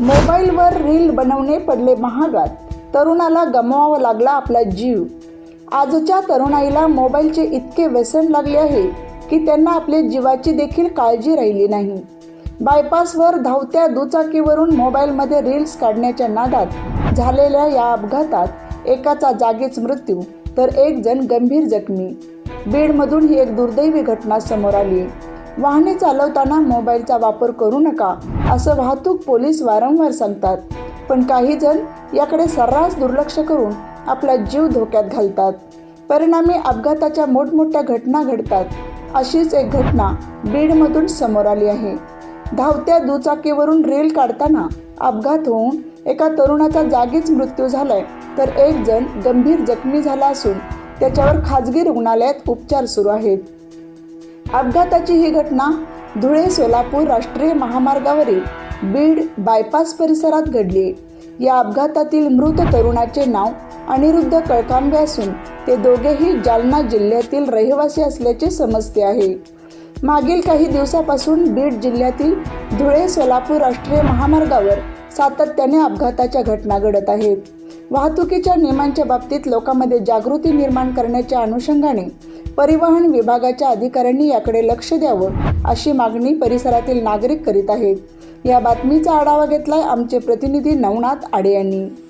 मोबाईलवर रील बनवणे पडले महागात. तरुणाला गमवावा लागला आपला जीव. आजच्या तरुणाईला मोबाईलचे इतके व्यसन लागले आहे की त्यांना आपल्या जीवाची देखील काळजी राहिली नाही. बायपासवर धावत्या दुचाकीवरून मोबाईलमध्ये रील्स काढण्याच्या नादात झालेल्या या अपघातात एकाचा जागीच मृत्यू तर एक जण गंभीर जखमी. बीडमधून ही एक दुर्दैवी घटना समोर आली. वाहने चालवताना मोबाईलचा वापर करू नका असं वाहतूक पोलीस वारंवार सांगतात. पण काही जण याकडे सर्रास दुर्लक्ष करून आपला जीव धोक्यात घालतात. परिणामी अपघाताच्या मोठमोठ्या घटना घडतात. अशीच एक घटना बीडमधून समोर आली आहे. धावत्या दुचाकीवरून रेल काढताना अपघात होऊन एका तरुणाचा जागीच मृत्यू झालाय. तर एक जण गंभीर जखमी झाला असून त्याच्यावर खाजगी रुग्णालयात उपचार सुरू आहेत. अपघाताची ही घटना धुळे सोलापूर राष्ट्रीय महामार्गावरील बीड बायपास परिसरात घडली. या अपघातातील मृत तरुणाचे नाव अनिरुद्ध कळकांबे असून ते दोघेही जालना जिल्ह्यातील रहिवासी असल्याचे समजते आहे. मागील काही दिवसापासून बीड जिल्ह्यातील धुळे सोलापूर राष्ट्रीय महामार्गावर सातत्याने अपघाताच्या घटना घडत आहेत. वाहतुकीच्या नियमांच्या बाबतीत लोकांमध्ये जागृती निर्माण करण्याच्या अनुषंगाने परिवहन विभागाच्या अधिकाऱ्यांनी याकडे लक्ष द्यावं अशी मागणी परिसरातील नागरिक करीत आहेत. या बातमीचा आढावा घेतलाय आमचे प्रतिनिधी नवनाथ आडे यांनी.